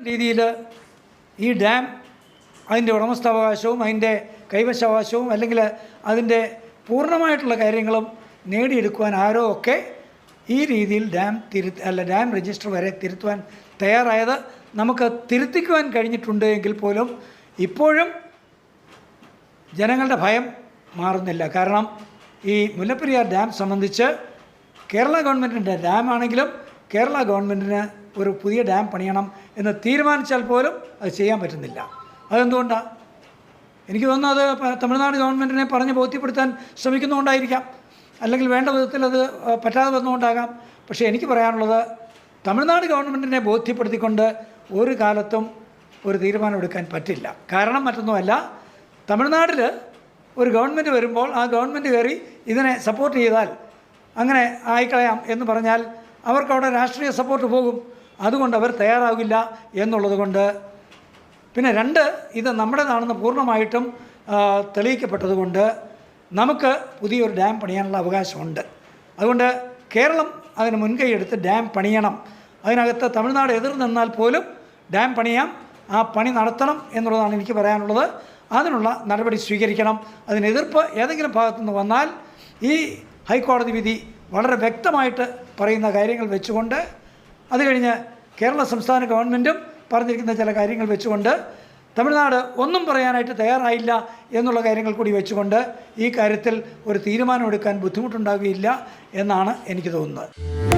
രീതിയിൽ ഈ ഡാം അതിന്റെ ഉടമസ്ഥാവകാശവും അതിന്റെ കൈവശാവകാശവും അല്ലെങ്കിൽ അതിന്റെ പൂർണമായിട്ടുള്ള കാര്യങ്ങളും നേടിയെടുക്കുവാൻ ആരോ ഒക്കെ ഈ രീതിയിൽ ഡാം തിരു അല്ല ഡാം രജിസ്റ്റർ വരെ തിരുത്തുവാൻ തയ്യാറായത് നമുക്ക് തിരുത്തിക്കുവാൻ കഴിഞ്ഞിട്ടുണ്ട് എങ്കിൽ പോലും ഇപ്പോഴും ജനങ്ങളുടെ ഭയം മാറുന്നില്ല. കാരണം ഈ മുല്ലപ്പെരിയാർ ഡാം സംബന്ധിച്ച് കേരള ഗവൺമെന്റിന്റെ ഡാമാണെങ്കിലും കേരള ഗവൺമെന്റിന് ഒരു പുതിയ ഡാം പണിയണം എന്ന് തീരുമാനിച്ചാൽ പോലും അത് ചെയ്യാൻ പറ്റുന്നില്ല. അതെന്തുകൊണ്ടാണ് എനിക്ക് തോന്നുന്നു അത് തമിഴ്നാട് ഗവൺമെന്റിനെ പറഞ്ഞ് ബോധ്യപ്പെടുത്താൻ ശ്രമിക്കുന്നതുകൊണ്ടായിരിക്കാം. അല്ലെങ്കിൽ വേണ്ട വിധത്തിൽ അത് പറ്റാതെ വന്നുകൊണ്ടാകാം പക്ഷേ എനിക്ക് പറയാനുള്ളത് തമിഴ്നാട് ഗവൺമെന്റിനെ ബോധ്യപ്പെടുത്തിക്കൊണ്ട് ഒരു കാലത്തും ഒരു തീരുമാനമെടുക്കാൻ പറ്റില്ല. കാരണം മറ്റൊന്നുമല്ല തമിഴ്നാട്ടിൽ ഒരു ഗവൺമെന്റ് വരുമ്പോൾ ആ ഗവൺമെന്റ് കയറി ഇതിനെ സപ്പോർട്ട് ചെയ്താൽ അങ്ങനെ ആയിക്കളയാം എന്ന് പറഞ്ഞാൽ അവർക്ക് അവിടെ രാഷ്ട്രീയ സപ്പോർട്ട് പോകും. അതുകൊണ്ട് അവർ തയ്യാറാവില്ല എന്നുള്ളത് കൊണ്ട് പിന്നെ രണ്ട് ഇത് നമ്മുടേതാണെന്ന് പൂർണമായിട്ടും തെളിയിക്കപ്പെട്ടതുകൊണ്ട് നമുക്ക് പുതിയൊരു ഡാം പണിയാനുള്ള അവകാശമുണ്ട്. അതുകൊണ്ട് കേരളം അതിന് മുൻകൈ എടുത്ത് ഡാം പണിയണം. അതിനകത്ത് തമിഴ്നാട് എതിർ നിന്നാൽ പോലും ഡാം പണിയാം ആ പണി നടത്തണം എന്നുള്ളതാണ് എനിക്ക് പറയാനുള്ളത്. അതിനുള്ള നടപടി സ്വീകരിക്കണം. അതിനെതിർപ്പ് ഏതെങ്കിലും ഭാഗത്തു നിന്ന് വന്നാൽ ഈ ഹൈക്കോടതി വിധി വളരെ വ്യക്തമായിട്ട് പറയുന്ന കാര്യങ്ങൾ വെച്ചുകൊണ്ട് അത് കഴിഞ്ഞ് കേരള സംസ്ഥാന ഗവൺമെന്റും പറഞ്ഞിരിക്കുന്ന ചില കാര്യങ്ങൾ വെച്ചുകൊണ്ട് തമിഴ്നാട് ഒന്നും പറയാനായിട്ട് തയ്യാറായില്ല എന്നുള്ള കാര്യങ്ങൾ കൂടി വെച്ചുകൊണ്ട് ഈ കാര്യത്തിൽ ഒരു തീരുമാനമെടുക്കാൻ ബുദ്ധിമുട്ടുണ്ടാകുകയില്ല എന്നാണ് എനിക്ക് തോന്നുന്നത്.